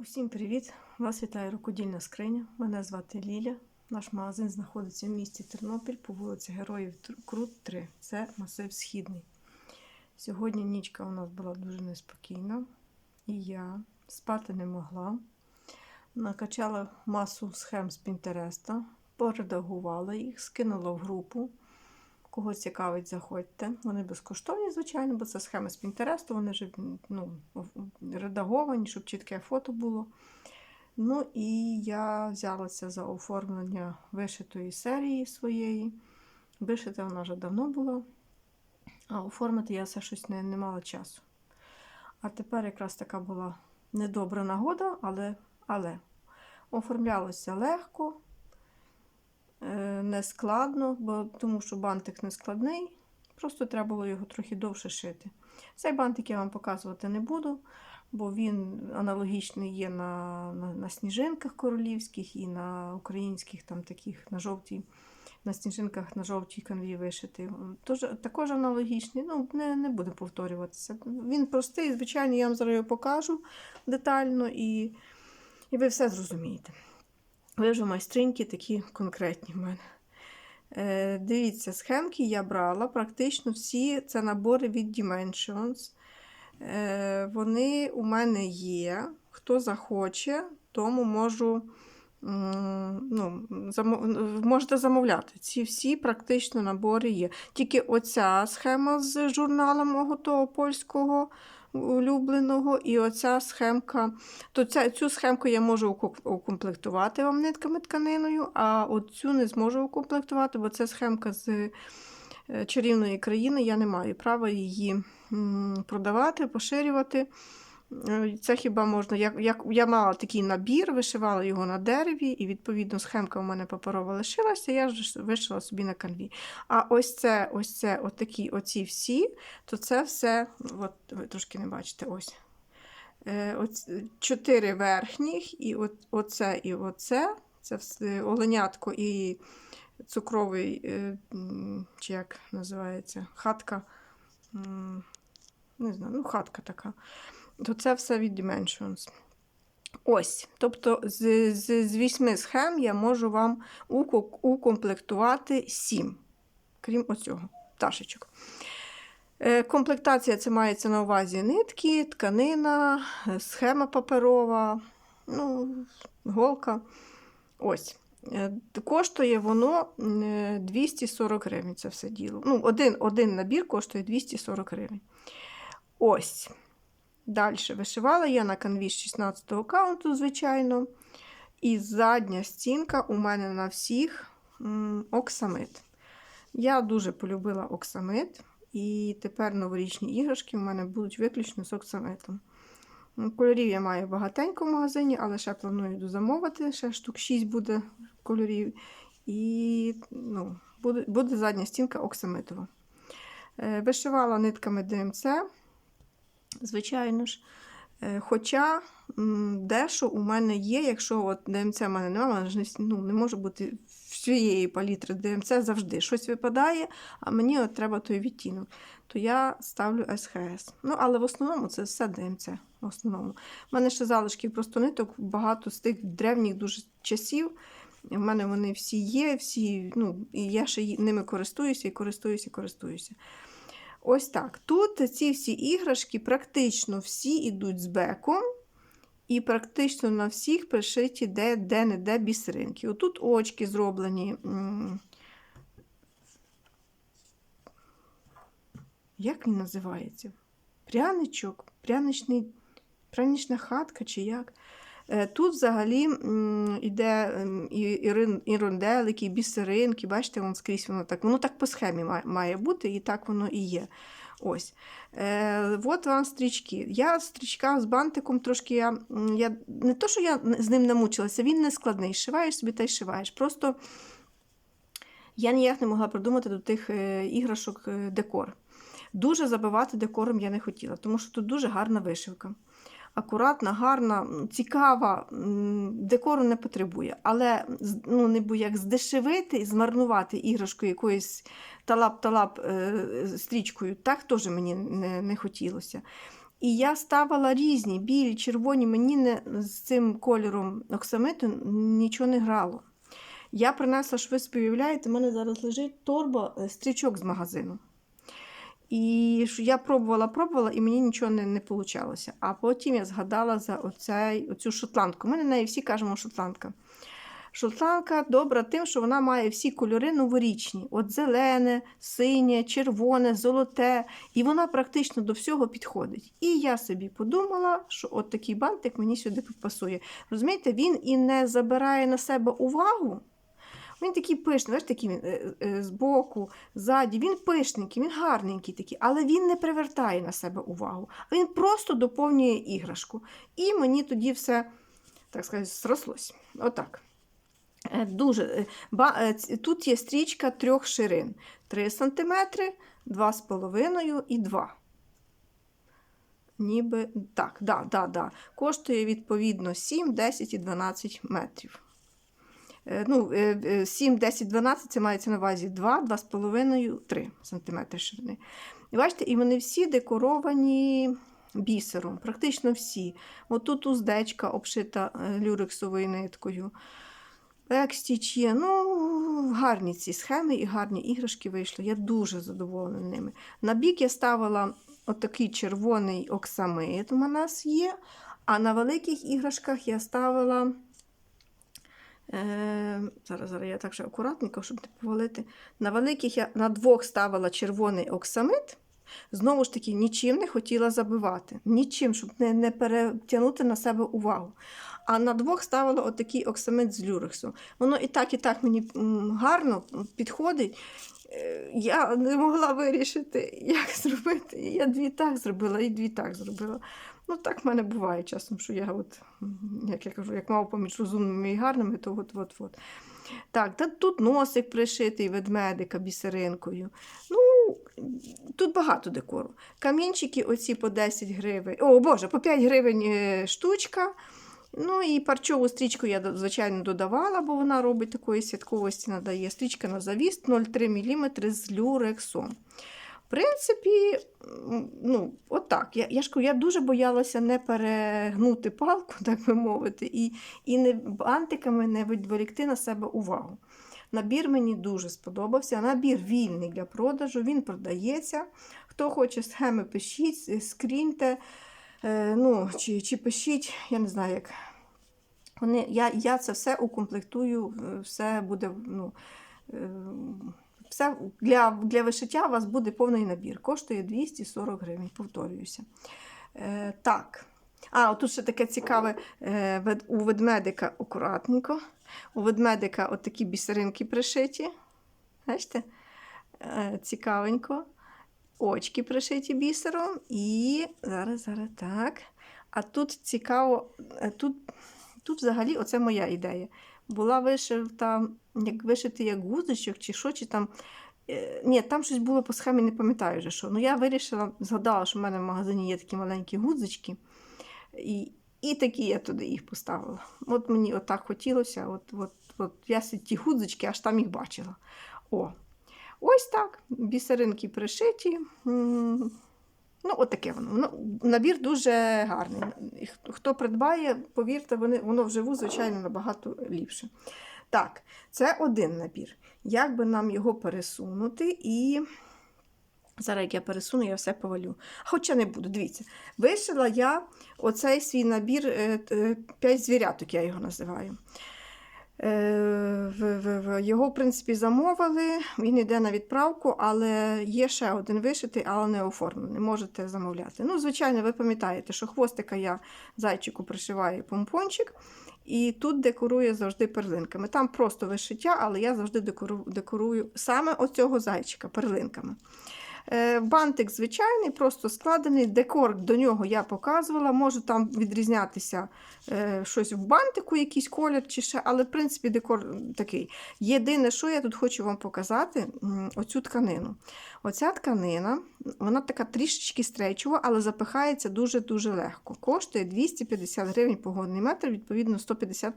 Усім привіт! Вас вітає рукодільна скриня. Мене звати Ліля. Наш магазин знаходиться в місті Тернопіль по вулиці Героїв Крут 3. Це масив Східний. Сьогодні нічка у нас була дуже неспокійна, і я спати не могла. Накачала масу схем з Пінтереста, поредагувала їх, скинула в групу. Кого цікавить, заходьте. Вони безкоштовні, звичайно, бо це схеми з Пінтересту, вони вже ну, редаговані, щоб чітке фото було. Ну і я взялася за оформлення вишитої серії своєї. Вишита вона вже давно була, а оформити я все щось не, не мала часу. А тепер якраз така була недобра нагода, але, але оформлялося легко, не складно, бо, тому що бантик не складний, просто треба було його трохи довше шити. Цей бантик я вам показувати не буду, бо він аналогічний є на, на, на сніжинках королівських і на українських, там таких на жовтій, на сніжинках на жовтій канві вишитий. Тож, також аналогічний, ну, не, не буде повторюватися. Він простий, звичайно, я вам зараз його покажу детально і, і ви все зрозумієте. Ви вже майстриньки такі конкретні в мене. Е, дивіться, схемки я брала практично всі це набори від Dimensions. Е, вони у мене є. Хто захоче, тому можу. Ну, замо- можете замовляти. Ці всі практично набори є. Тільки оця схема з журнала мого того польського улюбленого, і оця схемка. То ця, цю схемку я можу укомплектувати вам нитками тканиною, а от цю не зможу укомплектувати, бо це схемка з е, чарівної країни. Я не маю права її продавати, поширювати. Е, Це хіба можна. Я, я, я мала такий набір, вишивала його на дереві, і відповідно схемка у мене паперова лишилася, я ж вишила собі на канві. А ось це, ось це, отакі, оці всі, то це все, от ви трошки не бачите, ось. Е, оць- чотири верхніх, і от, оце, і оце. Це все, оленятко і цукровий, е, чи як називається, хатка. Не знаю, ну хатка така. То це все від Dimensions. Ось. Тобто з, з, з вісьми схем я можу вам укомплектувати сім, крім оцього, пташечок. Е, Комплектація це мається на увазі нитки, тканина, е, схема паперова, ну, голка. Ось. Е, Коштує воно е, 240 гривень. Це все діло. Ну, один, один набір коштує 240 гривень. Ось. Далі вишивала я на канві з 16 каунту, звичайно. І задня стінка у мене на всіх м, оксамит. Я дуже полюбила оксамит, і тепер новорічні іграшки в мене будуть виключно з оксамитом. Кольорів я маю багатенько в магазині, але ще планую дозамовити, ще штук 6 буде кольорів. І ну, буде, буде задня стінка оксамитова. Е, Вишивала нитками ДМЦ, звичайно ж. Е, Хоча дещо у мене є, якщо от ДМЦ в мене немає, мене ж не, ну, не може бути всієї палітри ДМЦ завжди. Щось випадає, а мені от треба той відтінок. То я ставлю СХС. Ну, але в основному це все ДМЦ. В основному. У мене ще залишків просто ниток багато з тих древніх дуже часів. У мене вони всі є, всі, ну, і я ще ними користуюся і користуюся, і користуюся. Ось так. Тут ці всі іграшки практично всі йдуть з беком, і практично на всіх пришиті де, де-не-де бісеринки. Отут очки зроблені. Як він називається? Пряничок, пряничний, прянична хатка чи як? Е, Тут взагалі м, іде ем, і, і, і бісеринки. Бачите, воно скрізь воно так. Воно так по схемі має, бути, і так воно і є. Ось. Е, от вам стрічки. Я стрічка з бантиком трошки. Я, я, не то, що я з ним намучилася, він не складний. Шиваєш собі та й шиваєш. Просто я ніяк не могла придумати до тих е, іграшок декор. Дуже забивати декором я не хотіла, тому що тут дуже гарна вишивка. Акуратна, гарна, цікава, декору не потребує. Але ну, не як здешевити і змарнувати іграшку якоюсь талап-талап е, стрічкою, так теж мені не, не хотілося. І я ставила різні, білі, червоні, мені не, з цим кольором оксамиту нічого не грало. Я принесла, що ви собі уявляєте, в мене зараз лежить торба е, стрічок з магазину. І я пробувала, пробувала, і мені нічого не, не вийшло. А потім я згадала за оцей, оцю шотландку. Ми на неї всі кажемо шотландка. Шотландка добра тим, що вона має всі кольори новорічні: от зелене, синє, червоне, золоте. І вона практично до всього підходить. І я собі подумала, що от такий бантик мені сюди пасує. Розумієте, він і не забирає на себе увагу. Він такий пишний, знаєш, такий він е, е, збоку, ззаді. Він пишненький, він гарненький такий, але він не привертає на себе увагу. Він просто доповнює іграшку. І мені тоді все, так сказати, зрослось. Отак. Е, Дуже, е, е, тут є стрічка трьох ширин: 3 см, 2,5 і 2. Ніби так, да, да, да. Коштує відповідно 7, 10 і 12 метрів. Е, Ну, е, е, 7, 10, 12 це мається на увазі 2, 2,5, 3 см ширини. І бачите, і вони всі декоровані бісером, практично всі. От тут уздечка обшита е, люрексовою ниткою. Бекстіч є. Ну, гарні ці схеми і гарні іграшки вийшли. Я дуже задоволена ними. На бік я ставила отакий червоний оксамит у нас є. А на великих іграшках я ставила. Е, зараз, зараз я так ще акуратненько, щоб не повалити. На великих я на двох ставила червоний оксамит. Знову ж таки, нічим не хотіла забивати. Нічим, щоб не, не перетягнути на себе увагу. А на двох ставила отакий оксамит з люрексу. Воно і так, і так мені гарно підходить. Е, Я не могла вирішити, як зробити. Я дві так зробила і дві так зробила. Ну, так в мене буває часом, що я, от, як я кажу, як мав поміж розумними і гарними, то от-от-от. Так, та тут носик пришитий ведмедика бісеринкою. Ну, тут багато декору. Камінчики оці по 10 гривень. О, Боже, по 5 гривень е, штучка. Ну і парчову стрічку я, звичайно, додавала, бо вона робить такої святковості, надає. Стрічка на завіс 0,3 мм з люрексом. В принципі, ну, отак. Я, я ж кажу, я дуже боялася не перегнути палку, так би мовити, і, і не бантиками не відволікти на себе увагу. Набір мені дуже сподобався. Набір вільний для продажу, він продається. Хто хоче схеми, пишіть, е, скріньте. Е, ну, чи, чи пишіть, я не знаю, як. Вони, я, я це все укомплектую, е, все буде. Ну, е, все для, для вишиття у вас буде повний набір. Коштує 240 гривень, повторююся. Е, так. А, тут ще таке цікаве е, у ведмедика акуратненько. У ведмедика отакі бісеринки пришиті. Бачите? Е, цікавенько. Очки пришиті бісером. І зараз, зараз так. А тут цікаво, е, тут, тут взагалі оце моя ідея. Була вишита, як вишити як гузичок, чи що, чи там. Е, Ні, там щось було по схемі, не пам'ятаю вже що. Ну я вирішила, згадала, що в мене в магазині є такі маленькі гудзички. І, і такі я туди їх поставила. От мені отак хотілося. От, от, от я ті гудзички, аж там їх бачила. О, ось так. Бісеринки пришиті. Ну, отаке воно. воно. Набір дуже гарний. Хто- придбає, повірте, вони, воно вживу, звичайно, набагато ліпше. Так, це один набір. Як би нам його пересунути і. Зараз, як я пересуну, я все повалю. Хоча не буду, дивіться. Вишила я оцей свій набір 5 звіряток, я його називаю. Е, Його, в принципі, замовили, він йде на відправку, але є ще один вишитий, але не оформлений. Можете замовляти. Ну, звичайно, ви пам'ятаєте, що хвостика я зайчику пришиваю помпончик, і тут декорую завжди перлинками. Там просто вишиття, але я завжди декорую саме оцього зайчика перлинками. Е, Бантик звичайний, просто складений. Декор до нього я показувала. Може там відрізнятися е, щось в бантику, якийсь колір чи ще, але в принципі декор такий. Єдине, що я тут хочу вам показати, оцю тканину. Оця тканина, вона така трішечки стрейчова, але запихається дуже-дуже легко. Коштує 250 гривень погодний метр, відповідно 150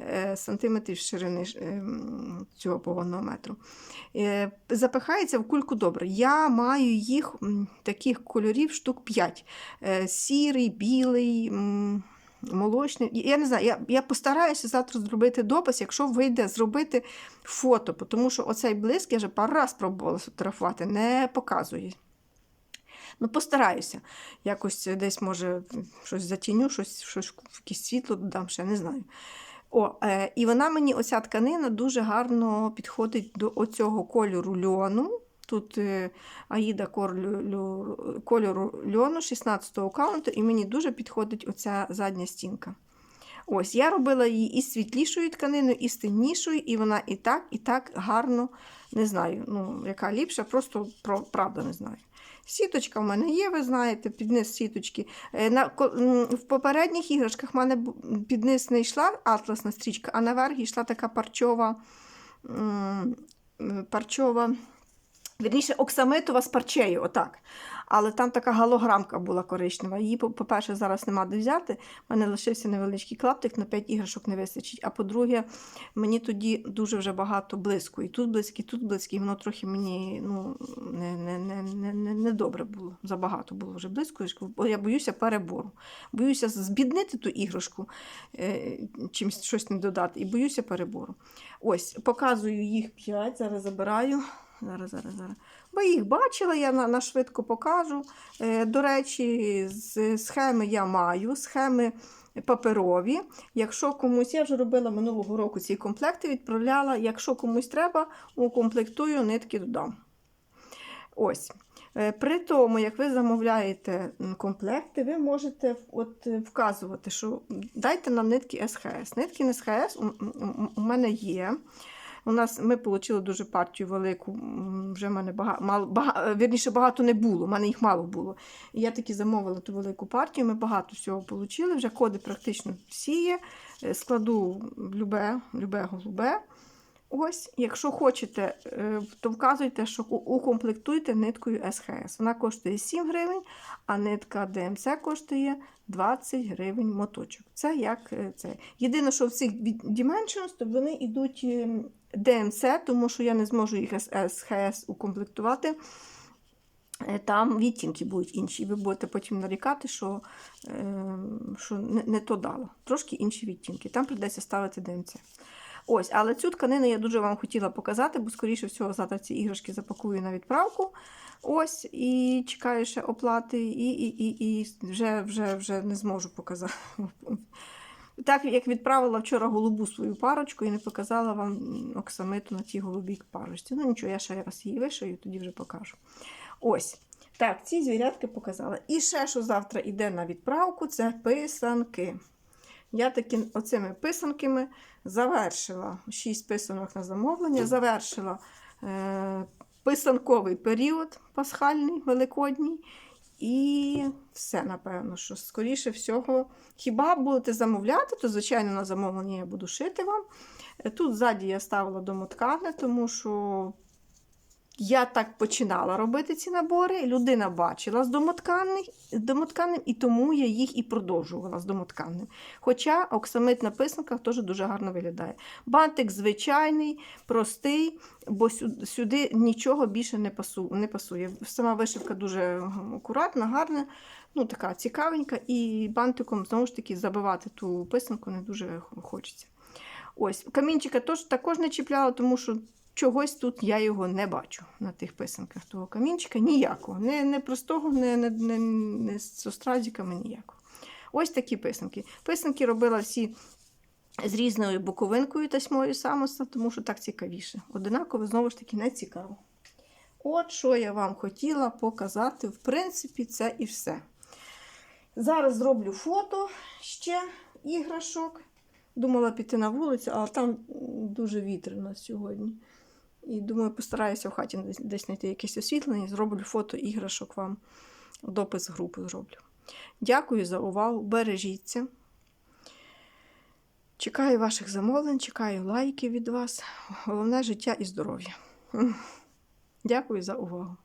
е, сантиметрів ширини цього погодного метру. Запихається в кульку добре. Я маю маю їх таких кольорів штук 5. Сірий, білий, молочний. Я не знаю, я, я постараюся завтра зробити допис, якщо вийде зробити фото, тому що оцей блиск я вже пару раз пробувала фотографувати, не показує. Ну, постараюся. Якось десь, може, щось затіню, щось, щось якесь світло додам, ще не знаю. О, е, і вона мені, оця тканина, дуже гарно підходить до оцього кольору льону. Тут е, Аїда кольору льону 16-го каунту, і мені дуже підходить оця задня стінка. Ось, я робила її і світлішою тканиною, і з темнішою, і вона і так, і так гарно, не знаю, ну, яка ліпша, просто про, правда не знаю. Сіточка в мене є, ви знаєте, підниз сіточки. Е, На, в попередніх іграшках в мене бу- під низ не йшла атласна стрічка, а наверх йшла така парчова, м, парчова, вірніше, оксамитова з парчею, отак. Але там така галограмка була коричнева. Її, по- по-перше, зараз нема де взяти. У мене лишився невеличкий клаптик, на 5 іграшок не вистачить. А по-друге, мені тоді дуже вже багато блиску. І тут близькі, і тут близькі, і воно трохи мені ну, не, не, не, не, не, не добре було. Забагато було вже близько. Бо я боюся перебору. Боюся збіднити ту іграшку, е, чимось щось не додати, і боюся перебору. Ось, показую їх 5, зараз забираю. Зараз, зараз, зараз. Бо їх бачила, я на, на швидко покажу. Е, до речі, з схеми я маю, схеми паперові. Якщо комусь, я вже робила минулого року ці комплекти, відправляла. Якщо комусь треба, укомплектую, нитки додам. Ось. Е, При тому, як ви замовляєте комплекти, ви можете от, е, вказувати, що дайте нам нитки СХС. Нитки СХС у мене є. У нас ми отримали дуже партію велику. Вже в мене багато, мало, бага, вірніше, багато не було, в мене їх мало було. І я таки замовила ту велику партію. Ми багато всього отримали. Вже коди практично всі є. Е, Складу любе, любе голубе. Ось, якщо хочете, е, то вказуйте, що укомплектуйте ниткою СХС. Вона коштує 7 гривень, а нитка ДМЦ коштує 20 гривень моточок. Це як е, це. Єдине, що в цих Dimensions, то вони йдуть ДМЦ, тому що я не зможу їх СХС укомплектувати. Е, Там відтінки будуть інші. Ви будете потім нарікати, що, е, що не то дало. Трошки інші відтінки. Там прийдеться ставити ДМЦ. Ось, але цю тканину я дуже вам хотіла показати, бо, скоріше всього, завтра ці іграшки запакую на відправку. Ось, і чекаю ще оплати, і, і, і, і вже, вже, вже не зможу показати. Так, як відправила вчора голубу свою парочку і не показала вам оксамиту на тій голубій парочці. Ну нічого, я ще раз її вишию, тоді вже покажу. Ось. Так, ці звірятки показала. І ще, що завтра йде на відправку, це писанки. Я таки оцими писанками завершила 6 писанок на замовлення, завершила е, писанковий період пасхальний, великодній. І все, напевно, що скоріше всього, хіба будете замовляти, то, звичайно, на замовлення я буду шити вам. Е, Тут ззаді я ставила домоткане, тому що я так починала робити ці набори. Людина бачила з домотканним, домотканним, і тому я їх і продовжувала з домотканним. Хоча оксамит на писанках теж дуже гарно виглядає. Бантик звичайний, простий, бо сю- сюди нічого більше не пасу- не пасує. Сама вишивка дуже акуратна, гарна, ну така цікавенька, і бантиком знову ж таки забивати ту писанку не дуже хочеться. Ось, камінчика також не чіпляла, тому що чогось тут я його не бачу на тих писанках. Того камінчика ніякого. Не, не простого, не, не, не, не з остразиками ніякого. Ось такі писанки. Писанки робила всі з різною боковинкою тасьмою самоса, тому що так цікавіше. Одинаково, знову ж таки, не цікаво. От що я вам хотіла показати. В принципі, це і все. Зараз зроблю фото ще іграшок. Думала піти на вулицю, але там дуже вітряно сьогодні. І думаю, постараюся в хаті десь, знайти якесь освітлення зроблю фото іграшок вам. Допис групи зроблю. Дякую за увагу. Бережіться. Чекаю ваших замовлень, чекаю лайків від вас. Головне життя і здоров'я. Дякую за увагу.